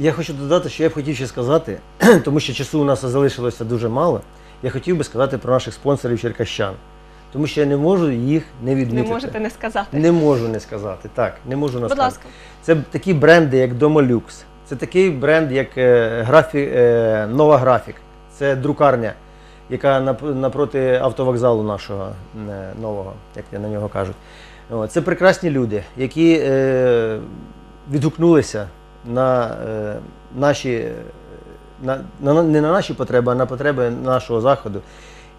Я хочу додати, що я б хотів ще сказати, тому що часу у нас залишилося дуже мало. Я хотів би сказати про наших спонсорів черкащан, тому що я не можу їх не Не можете не сказати. Не можу не сказати. Так, не можу не Будь сказати. ласка. Це такі бренди, як Домолюкс. Це такий бренд, як е, графі, е, Нова Графік. Це друкарня, яка нап- напроти автовокзалу нашого е, нового, як на нього кажуть. Це прекрасні люди, які е, відгукнулися на е, наші, е, на, на, не на наші потреби, а на потреби нашого заходу.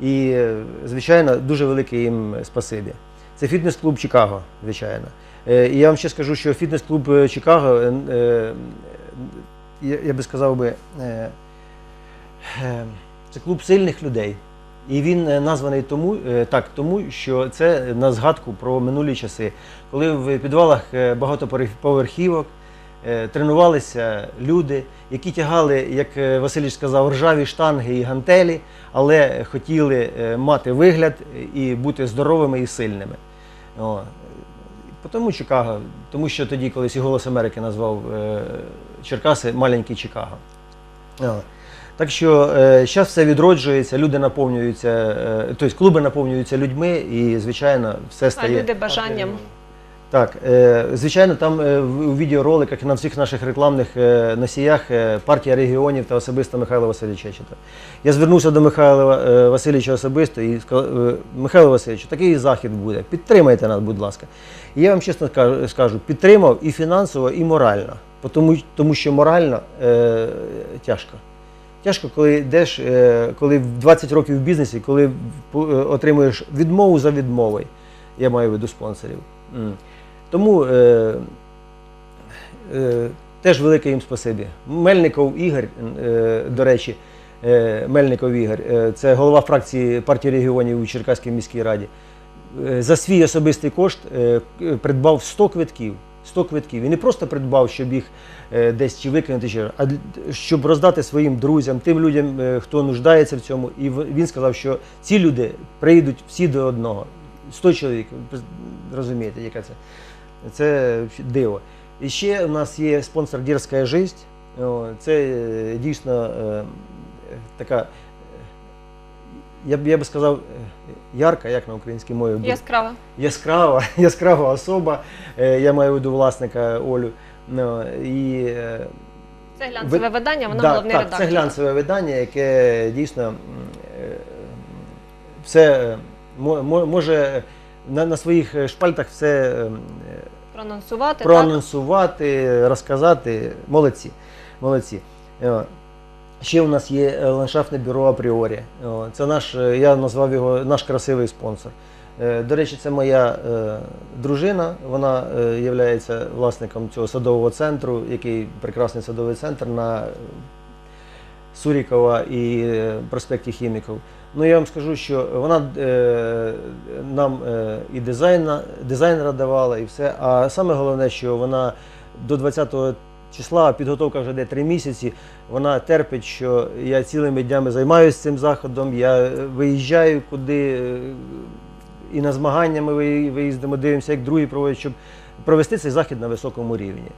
І, е, звичайно, дуже велике їм спасибі. Це фітнес-клуб Чикаго, звичайно. І я вам ще скажу, що фітнес-клуб Чикаго, я, би сказав би, це клуб сильних людей. І він названий тому, так, тому, що це на згадку про минулі часи, коли в підвалах багатоповерхівок е, тренувалися люди, які тягали, як е, сказав, ржаві штанги і гантелі, але хотіли е, мати вигляд і бути здоровими і сильними. О. Тому Чикаго, тому що тоді колись і Голос Америки назвав е, Черкаси маленький Чикаго. Так що зараз все відроджується, люди наповнюються, е, тобто клуби наповнюються людьми і, звичайно, все А стає. люди бажанням. Так, е, звичайно, там е, в- у відеороликах і на всіх наших рекламних е, носіях партія регіонів та особисто Михайла Васильовича Чечета. Я звернувся до Михайла Васильовича особисто і сказав, Михайло Васильович, такий захід буде. Підтримайте нас, будь ласка. І я вам чесно кажу- скажу, підтримав і фінансово, і морально. Тому, тому що морально е, тяжко. Тяжко, коли йдеш, е, коли в 20 років в бізнесі, коли отримуєш відмову за відмовою. Я маю в виду спонсорів. М. Тому е, е, теж велике їм спасибі. Мельников Ігор, е, до речі, е, Мельников Ігор, е, це голова фракції партії регіонів у Черкаській міській раді. Е, За свій особистий кошт е, придбав 100 квитків. 100 квитків. І не просто придбав, щоб їх е, десь чи викинути, чи, а щоб роздати своїм друзям, тим людям, е, хто нуждається в цьому. І він сказав, що ці люди прийдуть всі до одного. 100 чоловік. Ви Розумієте, яка це? Це диво. І ще у нас є спонсор Дірська життя. Це е, дійсно е, така, е, я б я би сказав, ярка, як на українській мові Яскрава. яскрава, яскрава особа. Я маю в виду власника Олю. І, Це глянцеве Ви- видання, вона да, головний так, редактор. Це глянцеве видання, яке дійсно все мо- мо- може на, на своїх шпальтах все е, Проанонсувати. так? розказати. Молодці. Молодці. Е, Ще у нас є е, ландшафтне бюро Апріорі. Це наш, е, я назвав його наш красивий спонсор. Е, До речі, це моя е, дружина. Вона є власником цього садового центру, який прекрасний садовий центр на е, Сурікова і е, проспекті Хіміків. Ну я вам скажу, що вона е, нам е, і дизайна, дизайнера давала, і все. А саме головне, що вона до 20-го числа, підготовка вже йде три місяці. Вона терпить, що я цілими днями займаюся цим заходом. Я виїжджаю куди е, і на змагання ми виїздимо, дивимося, як другі проводять, щоб провести цей захід на високому рівні.